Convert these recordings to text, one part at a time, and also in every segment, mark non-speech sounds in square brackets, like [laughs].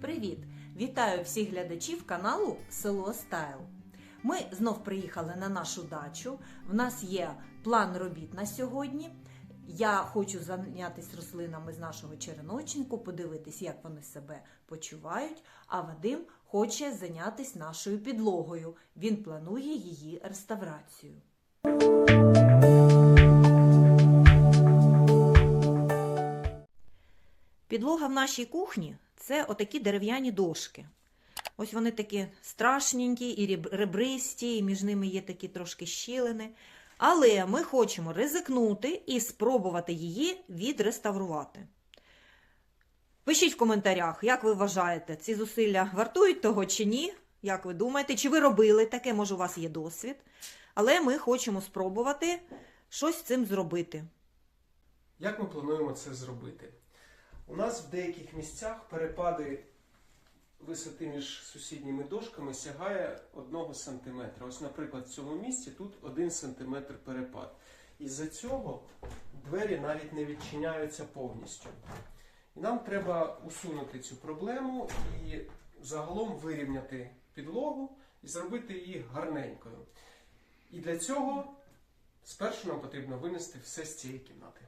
Привіт! Вітаю всіх глядачів каналу Село Стайл. Ми знов приїхали на нашу дачу. В нас є план робіт на сьогодні. Я хочу зайнятися рослинами з нашого череночнику, подивитись, як вони себе почувають. А Вадим хоче зайнятися нашою підлогою. Він планує її реставрацію. Підлога в нашій кухні це отакі дерев'яні дошки. Ось вони такі страшненькі і ребристі, і між ними є такі трошки щілини. Але ми хочемо ризикнути і спробувати її відреставрувати. Пишіть в коментарях, як ви вважаєте, ці зусилля вартують того чи ні? Як ви думаєте, чи ви робили таке, може, у вас є досвід. Але ми хочемо спробувати щось з цим зробити. Як ми плануємо це зробити? У нас в деяких місцях перепади висоти між сусідніми дошками сягає 1 см. Ось, наприклад, в цьому місці тут 1 см перепад. Із-за цього двері навіть не відчиняються повністю. І нам треба усунути цю проблему і загалом вирівняти підлогу і зробити її гарненькою. І для цього спершу нам потрібно винести все з цієї кімнати.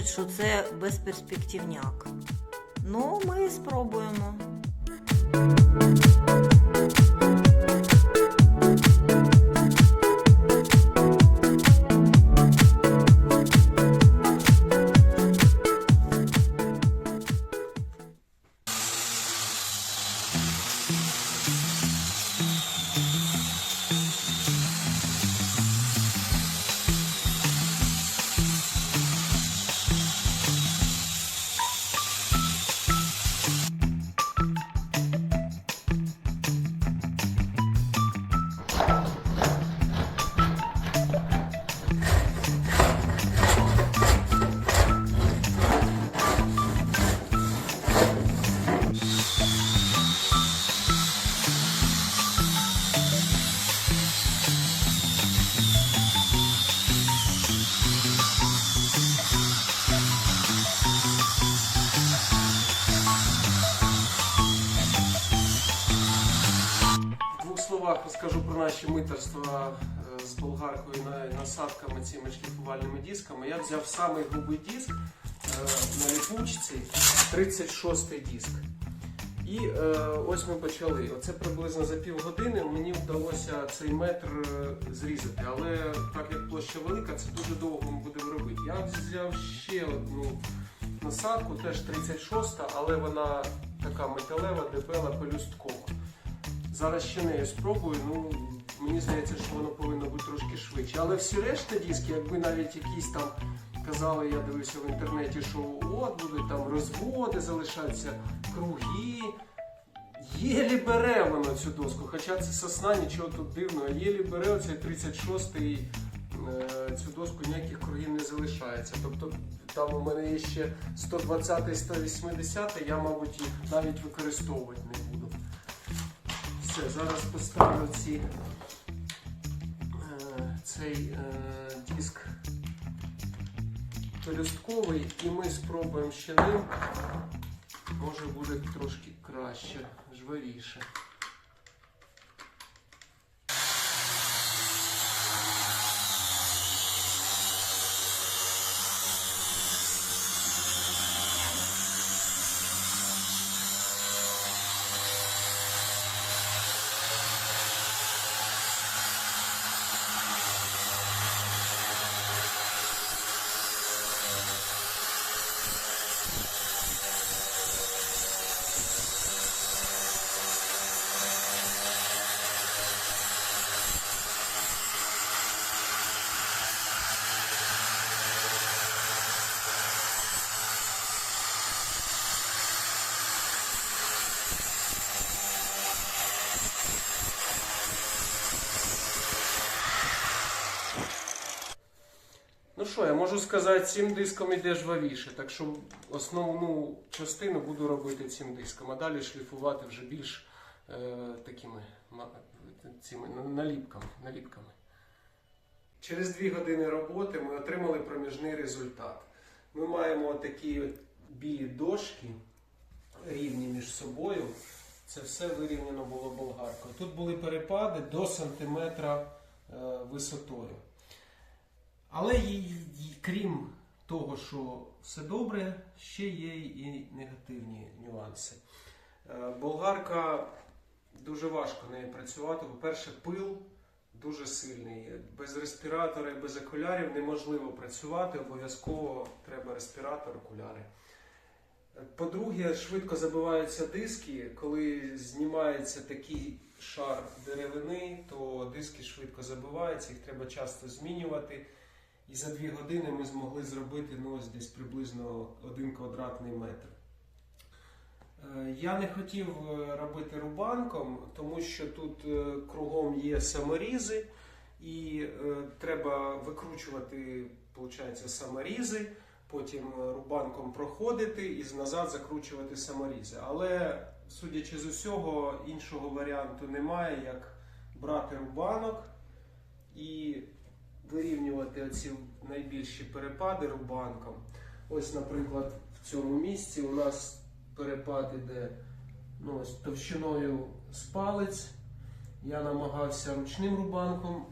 Кажуть, що це безперспективняк. Ну, ми спробуємо. Наші митерства е, з болгаркою насадками цими шліфувальними дисками. Я взяв самий грубий диск е, на ліпучці, 36-й диск. І е, ось ми почали. Оце приблизно за півгодини мені вдалося цей метр е, зрізати. Але так як площа велика, це дуже довго ми будемо робити. Я взяв ще одну насадку, теж 36, але вона така металева, дебела, пелюсткова. Зараз ще нею спробую. Ну мені здається, що воно повинно бути трошки швидше. Але всі решта диски, якби навіть якісь там казали, я дивився в інтернеті, що от будуть там розводи залишатися, круги. Єлі бере воно цю доску, хоча це сосна, нічого тут дивного. Єлі бере оцей 36-й е, цю доску ніяких кругів не залишається. Тобто там у мене є ще 120-й, 180-й, я, мабуть, їх навіть використовувати не буду. Все, зараз поставлю ці, е, цей е, диск пелюстковий і ми спробуємо ще ним. Може буде трошки краще, жвавіше. Що, я можу сказати, цим диском іде жвавіше, так що основну частину буду робити цим диском, а далі шліфувати вже більш е, такими цими наліпками, наліпками. Через дві години роботи ми отримали проміжний результат. Ми маємо такі білі дошки, рівні між собою. Це все вирівняно було болгаркою. Тут були перепади до сантиметра е, висотою. Але й- й- крім того, що все добре, ще є і негативні нюанси. Е, Болгарка дуже важко нею працювати. По-перше, пил дуже сильний. Без респіратора і без окулярів неможливо працювати. Обов'язково треба респіратор, окуляри. По-друге, швидко забиваються диски. Коли знімається такий шар деревини, то диски швидко забиваються, їх треба часто змінювати. І за дві години ми змогли зробити ну, ось десь приблизно один квадратний метр. Е, Я не хотів е, робити рубанком, тому що тут е, кругом є саморізи, і треба викручувати виходить, саморізи, потім рубанком проходити і назад закручувати саморізи. Але, судячи з усього, іншого варіанту немає, як брати рубанок і вирівнювати оці найбільші перепади рубанком. Ось, наприклад, в цьому місці у нас перепад іде ну, ось, товщиною з палець. Я намагався ручним рубанком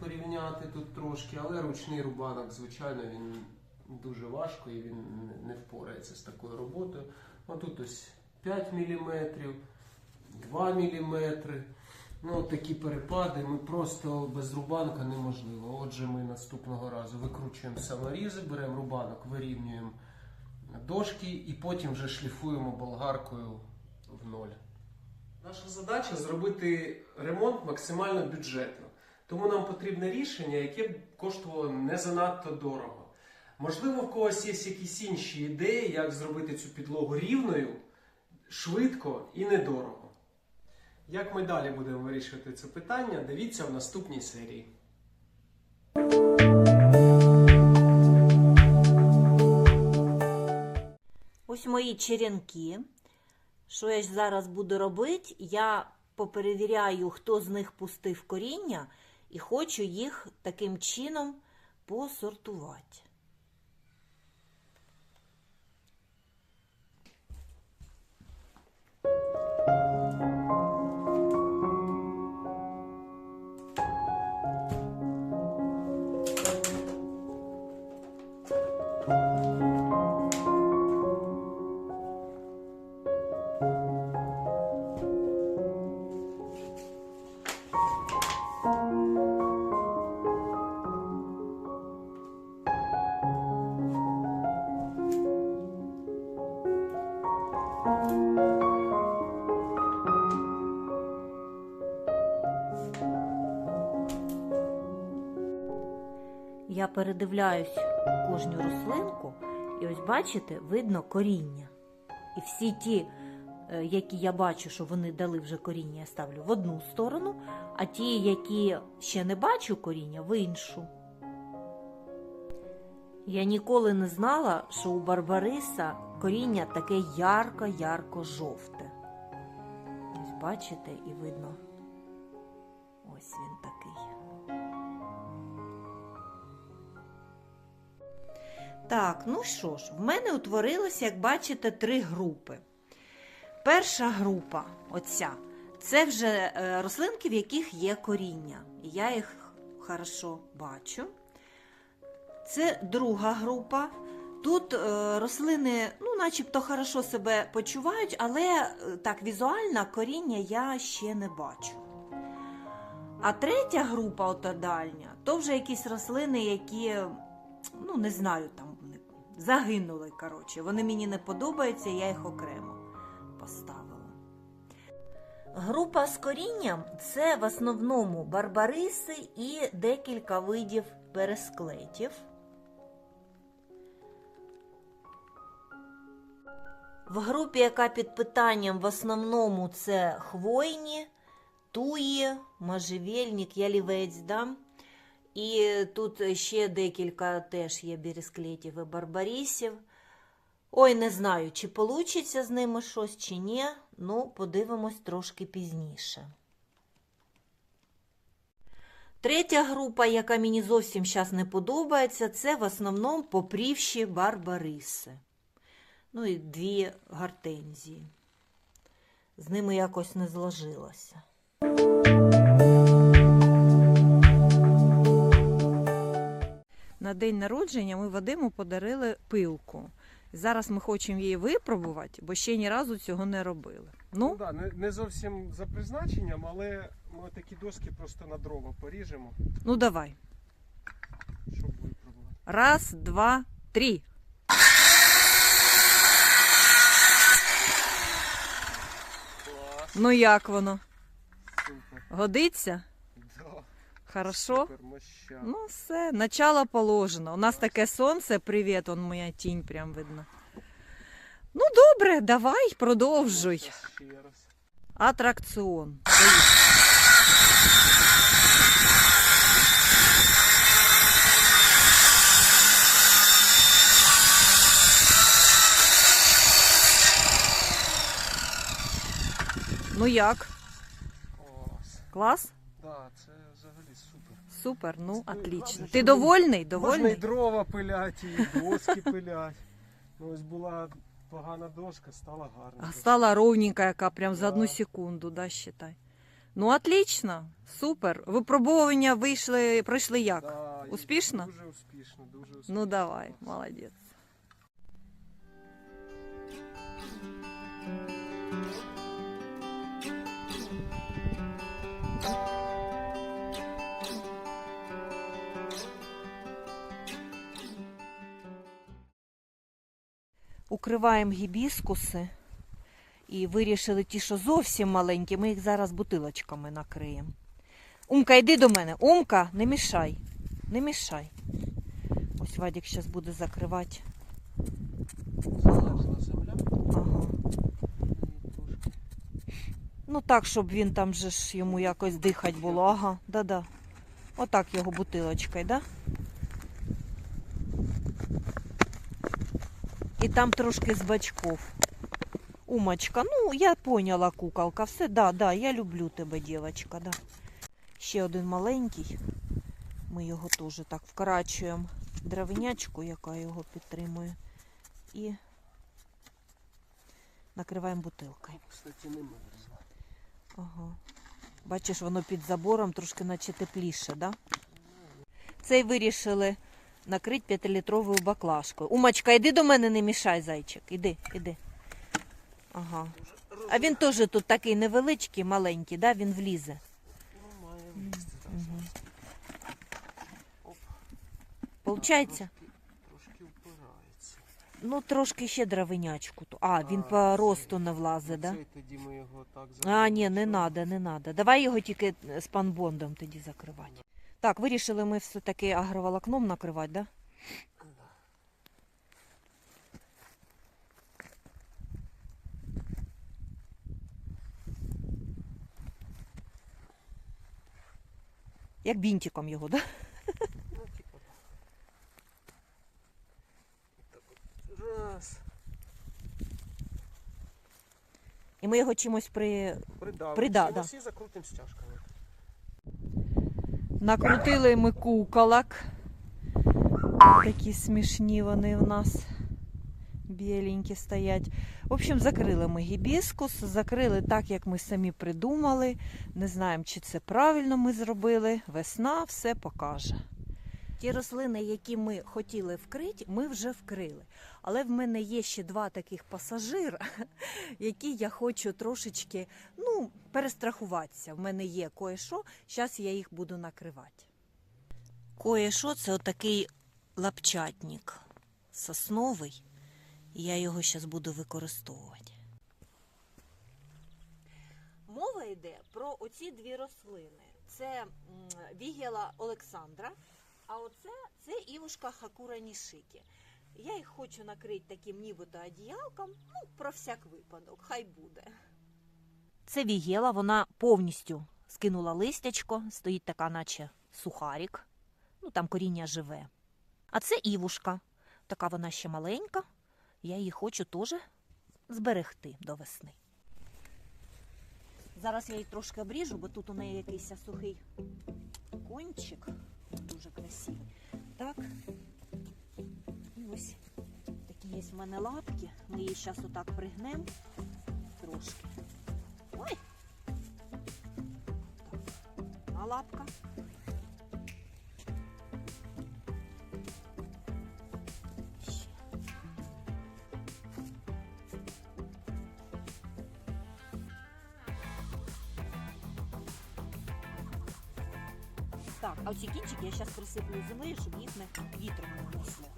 порівняти тут трошки, але ручний рубанок, звичайно, він дуже важко і він не впорається з такою роботою. Ну, тут ось 5 мм, 2 мм. Ну, такі перепади ми просто без рубанка неможливо. Отже, ми наступного разу викручуємо саморізи, беремо рубанок, вирівнюємо дошки і потім вже шліфуємо болгаркою в ноль. Наша задача зробити ремонт максимально бюджетно. Тому нам потрібне рішення, яке б коштувало не занадто дорого. Можливо, в когось є якісь інші ідеї, як зробити цю підлогу рівною, швидко і недорого. Як ми далі будемо вирішувати це питання, дивіться в наступній серії. Ось мої черенки. Що я зараз буду робити? Я поперевіряю, хто з них пустив коріння, і хочу їх таким чином посортувати. Я передивляюсь кожну рослинку, і ось бачите, видно коріння. І всі ті е, які я бачу, що вони дали вже коріння, я ставлю в одну сторону, а ті, які ще не бачу коріння, в іншу. Я ніколи не знала, що у Барбариса коріння таке ярко-ярко жовте. Ось бачите, і видно. Ось він такий. Так, ну що ж, в мене утворилося, як бачите, три групи. Перша група, оця, це вже е, рослинки, в яких є коріння. Я їх хорошо бачу. Це друга група. Тут е, рослини, ну, начебто, хорошо себе почувають, але е, так візуально коріння я ще не бачу. А третя група, ото дальня, то вже якісь рослини, які, ну, не знаю, там загинули. Коротше. Вони мені не подобаються, я їх окремо поставила. Група з корінням це в основному барбариси і декілька видів пересклетів. В групі, яка під питанням, в основному це хвойні, туї, можжевельник, ялівець, да? І тут ще декілька теж є бересклетів і барбарісів. Ой, не знаю, чи получиться з ними щось, чи ні. Ну, подивимось трошки пізніше. Третя група, яка мені зовсім зараз не подобається, це в основному попрівші барбариси. Ну і дві гортензії. З ними якось не зложилося. На день народження ми Вадиму подарили пилку. Зараз ми хочемо її випробувати, бо ще ні разу цього не робили. Ну Ну, да, не, не зовсім за призначенням, але ми такі доски просто на дрова поріжемо, ну давай. щоб випробувати. Раз, два, три. Клас, Ну як воно? супер. Годиться? Хорошо? Ну все, начало положено. У нас таке сонце, привіт, он моя тінь прям видно. Ну добре, давай, продовжуй. Атракціон. Ну як? Клас. Да, це взагалі супер. Супер, ну отлично. Ти довольний? Можна і Довольний? дрова пилять, і доски пилять. Ну, ось була погана дошка, стала гарна. А стала ровненька, яка прям за одну Да. секунду, да, считай. Ну, отлично, супер. Випробовування вийшли, пройшли як? Да, і Успішно? Дуже успішно, дуже успішно. Ну давай, молодець. Укриваємо гібіскуси і вирішили ті, що зовсім маленькі, ми їх зараз бутилочками накриємо. Умка, йди до мене. Умка, не мішай. Не мішай. Ось Вадик зараз буде закривати. Земля. Ага. Ну так, щоб він там же ж йому якось дихати було. Ага, да-да. Отак його бутилочкою, да? І там трошки з бачков. Умочка, ну я поняла, куколка. Все, да, да, я люблю тебе, дівчинка, да. Ще один маленький. Ми його теж так вкорачуємо дровинячку, яка його підтримує. І накриваємо бутилкою. Кстати, не мерзла. Ага. Бачиш, воно під забором трошки наче тепліше, да? Цей вирішили накрити 5-літровою баклажкою. Умачка, йди до мене, не мішай, зайчик. Іди, іди. Ага. А він теж тут такий невеличкий, маленький, да? Він влізе. Ну. Получається? Трошки, впирається. Ну, трошки ще дровинячку. А, він по росту не влазить, да? Тоді ми його так А, ні, не надо, не надо. Давай його тільки з панбондом тоді закривати. Так, вирішили ми все-таки агроволокном накривати, так? Да? Як бінтиком його, так? Ну, от Раз. І ми його чимось при... придали. Придав, да. закрутим стяжками. Накрутили ми куколок. Такі смішні вони в нас. Біленькі стоять. В общем, закрили ми гібіскус, закрили так, як ми самі придумали. Не знаємо, чи це правильно ми зробили. Весна все покаже. Ті рослини, які ми хотіли вкрити, ми вже вкрили. Але в мене є ще два таких пасажира, [laughs] які я хочу трошечки ну, перестрахуватися. В мене є кое-що, зараз я їх буду накривати. Кое-що це отакий лапчатник сосновий. І я його зараз буду використовувати. Мова йде про оці дві рослини. Це вігела Олександра, а оце це івушка Хакура Нішикі. Я їх хочу накрити таким нібито одіялком, ну, про всяк випадок, хай буде. Це вігела, вона повністю скинула листячко, стоїть така, наче сухарік. Ну, там коріння живе. А це івушка. Така вона ще маленька. Я її хочу теж зберегти до весни. Зараз я її трошки обріжу, бо тут у неї якийсь сухий кончик. Дуже. Так. І ось такі є в мене лапки. Ми її зараз отак пригнемо трошки. Ой! Так. А лапка. Зараз присиплю щоб їх не вітром не.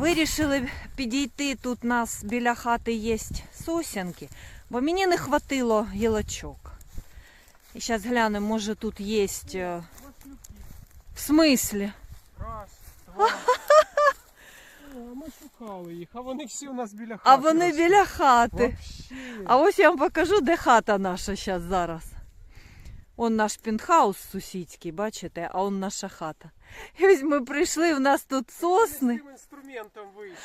Вирішили підійти. Тут у нас біля хати є сосенки, бо мені не хватило гілочок. І зараз глянемо, може тут є. В смислі? Раз, два. Ми шукали їх, а вони всі у нас біля хати. А вони біля хати. Вообще. А ось я вам покажу, де хата наша зараз зараз. Он наш пентхаус сусідський, бачите, а он наша хата. І ось ми прийшли, в нас тут сосни. З цим інструментом вийшли.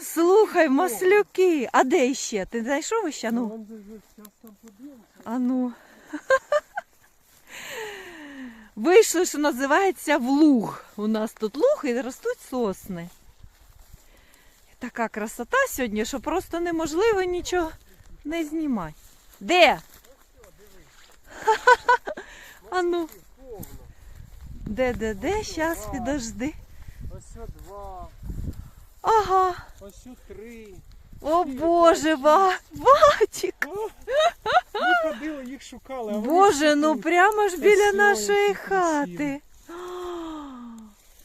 Слухай, маслюки. А де ще? Ти знайшов ще? Ну, а ну. Вийшли, що називається в луг. У нас тут луг і ростуть сосни. Така красота сьогодні, що просто неможливо нічого не знімати. Де? [laughs] А ну, де, де, де? Щас підожди. Ось два, Ага. ось три. О Боже, ба, батік. Ми ходили, їх шукали. А вони Боже, ну прямо ж біля нашої які хати.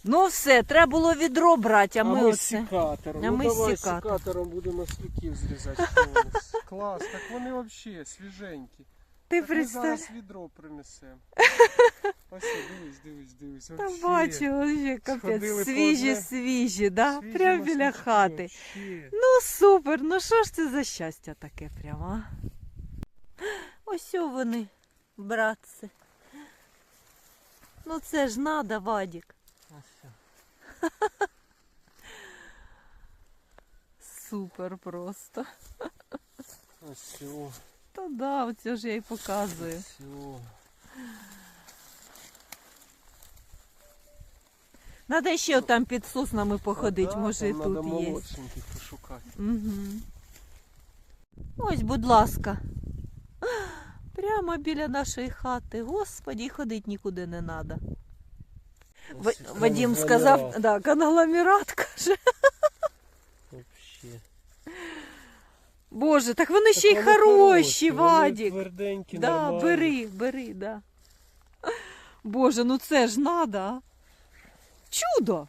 Ну все, треба було відро брати, а ми з оце. секатором. А ну ми з давай секатором. секатором будемо слюків зрізати. Клас, так вони взагалі свіженькі. Ти Так ми представ. зараз відро принесемо. [laughs] Ось дивись, дивись. Та вообще. бачу, вообще капець. Сходили по Свіжі, одне. свіжі, да? Свіжі Прямо біля маслючки, хати. вообще. Ну супер, ну що ж це за щастя таке прямо? а? Ось о вони, братці. Ну це ж надо, Вадік. Ось. [laughs] Супер просто. Ось. о, Та да, оце ж я й показую. ось, о. Надо ще там під соснами походити, да, може і там тут є. молодшеньких пошукати. Угу. Ось, будь ласка. Прямо біля нашої хати. Господі, і ходити нікуди не треба. Вадим сказав, да, конгломерат каже. Вообще. Боже, так вони ще й вони хороші, вони Вадік. Тверденькі, Да, нормальні. бери, бери, да. Боже, ну це ж надо. а. Чудо!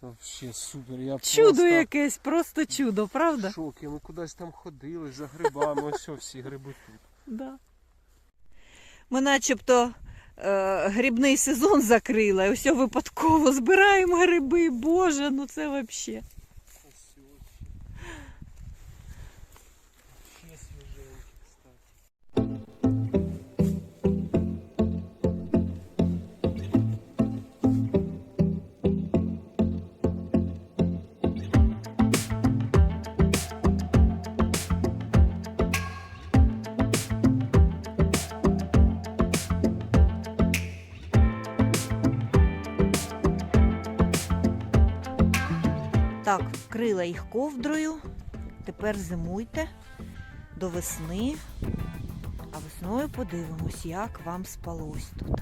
Вообще супер. Я Чудо просто якесь, просто чудо, в правда? шокі. Ми кудись там ходили за грибами. Ось о, всі гриби тут. Да. Ми начебто е, грибний сезон закрили, і все випадково збираємо гриби. Боже, ну це взагалі. Так, їх ковдрою. Тепер зимуйте до весни. А весною подивимось, як вам спалось тут.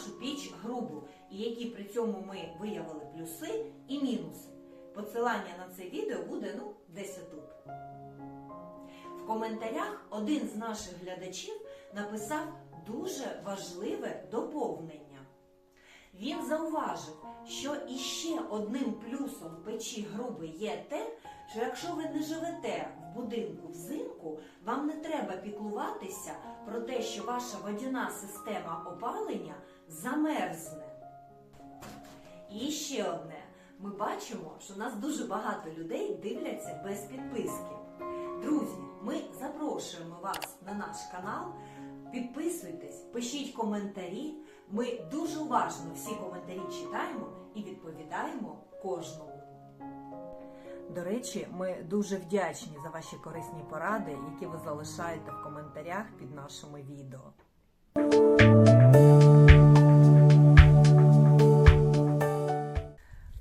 Нашу піч грубу, і які при цьому ми виявили плюси і мінуси. Посилання на це відео буде ну, десь отут. В коментарях один з наших глядачів написав дуже важливе доповнення. Він зауважив, що іще одним плюсом печі груби є те, що якщо ви не живете будинку взимку, вам не треба піклуватися про те, що ваша водяна система опалення замерзне. І ще одне. Ми бачимо, що нас дуже багато людей дивляться без підписки. Друзі, ми запрошуємо вас на наш канал. Підписуйтесь, пишіть коментарі. Ми дуже уважно всі коментарі читаємо і відповідаємо кожному. До речі, ми дуже вдячні за ваші корисні поради, які ви залишаєте в коментарях під нашими відео.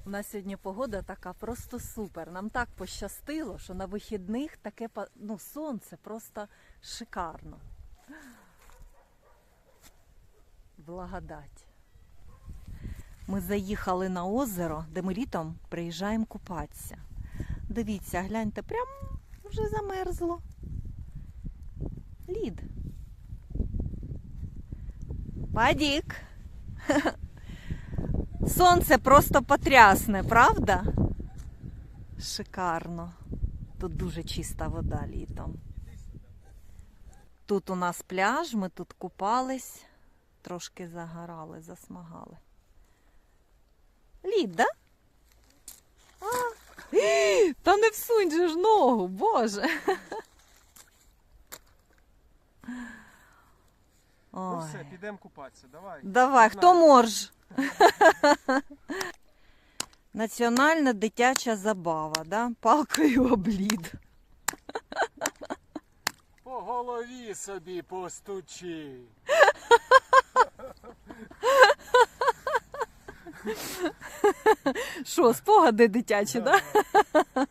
У нас сьогодні погода така просто супер. Нам так пощастило, що на вихідних таке ну, сонце просто шикарно. Благодать. Ми заїхали на озеро, де ми літом приїжджаємо купатися. Дивіться, гляньте, прям вже замерзло. Лід. Падік. [laughs] Сонце просто потрясне, правда? Шикарно. Тут дуже чиста вода літом. Тут у нас пляж, ми тут купались, трошки загорали, засмагали. Лід, да? [gasps] Та не всунь же ж ногу, боже. Ну все, підемо купатися, давай. Давай, хто морж? [laughs] Національна дитяча забава, да? Палкою об лід. По голові собі постучи. Що, спогади дитячі, так? Да?